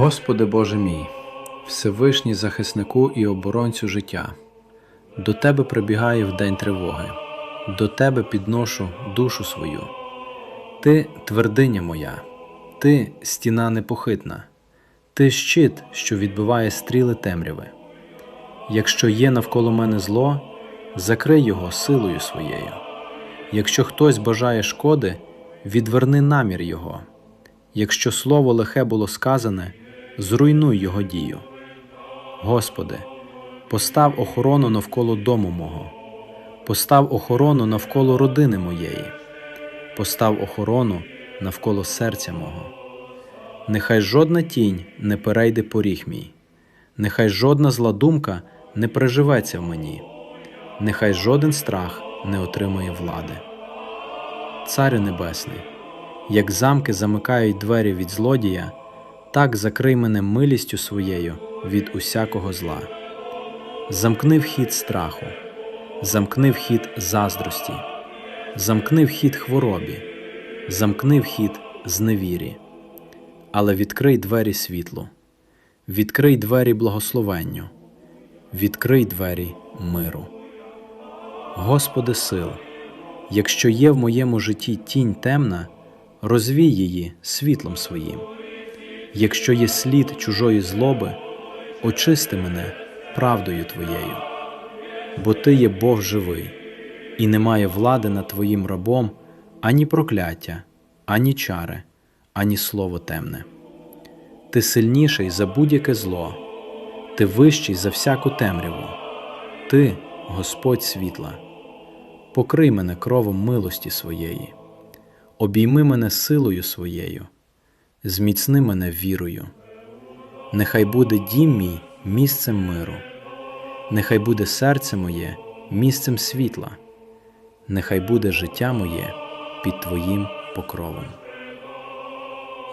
Господи Боже мій, Всевишній захиснику і оборонцю життя, до Тебе прибігаю в день тривоги, до Тебе підношу душу свою. Ти твердиня моя, Ти стіна непохитна, Ти щит, що відбиває стріли темряви. Якщо є навколо мене зло, закрий його силою своєю. Якщо хтось бажає шкоди, відверни намір його. Якщо слово лихе було сказане, зруйнуй його дію. Господи, постав охорону навколо дому мого, постав охорону навколо родини моєї, постав охорону навколо серця мого. Нехай жодна тінь не перейде поріг мій, нехай жодна зла думка не приживеться в мені, нехай жоден страх не отримає влади. Царю Небесний, як замки замикають двері від злодія, так закрий мене милістю своєю від усякого зла. Замкни вхід страху, замкни вхід заздрості, замкни вхід хворобі, замкни вхід зневірі, але відкрий двері світлу, відкрий двері благословенню, відкрий двері миру. Господи сил, якщо є в моєму житті тінь темна, розвій її світлом своїм. Якщо є слід чужої злоби, очисти мене правдою Твоєю, бо Ти є Бог живий, і немає влади над Твоїм рабом ані прокляття, ані чари, ані слово темне. Ти сильніший за будь-яке зло, ти вищий за всяку темряву, ти, Господь світла, покрий мене кровом милості своєї, обійми мене силою своєю зміцни мене вірою. Нехай буде дім мій місцем миру, нехай буде серце моє місцем світла, нехай буде життя моє під Твоїм покровом.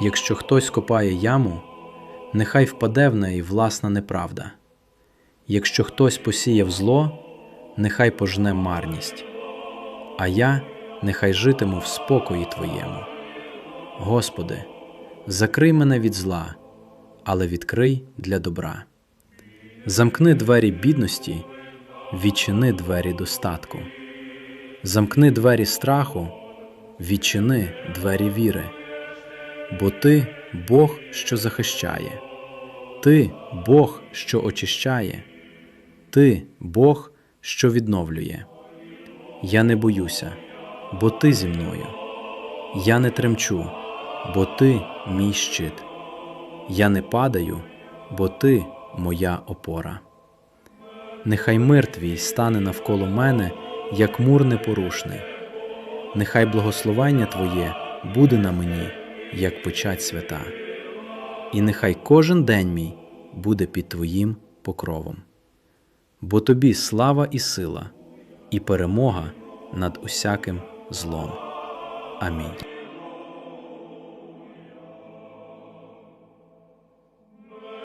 Якщо хтось копає яму, нехай впаде в неї власна неправда. Якщо хтось посіяв зло, нехай пожне марність, а я нехай житиму в спокої Твоєму. Господи, закрий мене від зла, але відкрий для добра. Замкни двері бідності, відчини двері достатку, замкни двері страху, відчини двері віри, бо ти Бог, що захищає, ти Бог, що очищає, ти Бог, що відновлює. Я не боюся, бо ти зі мною. Я не тремчу, бо ти мій щит. Я не падаю, бо ти моя опора. Нехай мир твій стане навколо мене, як мур непорушний. Нехай благословення Твоє буде на мені, як печать свята, і нехай кожен день мій буде під Твоїм покровом. Бо тобі слава і сила, і перемога над усяким злом. Амінь.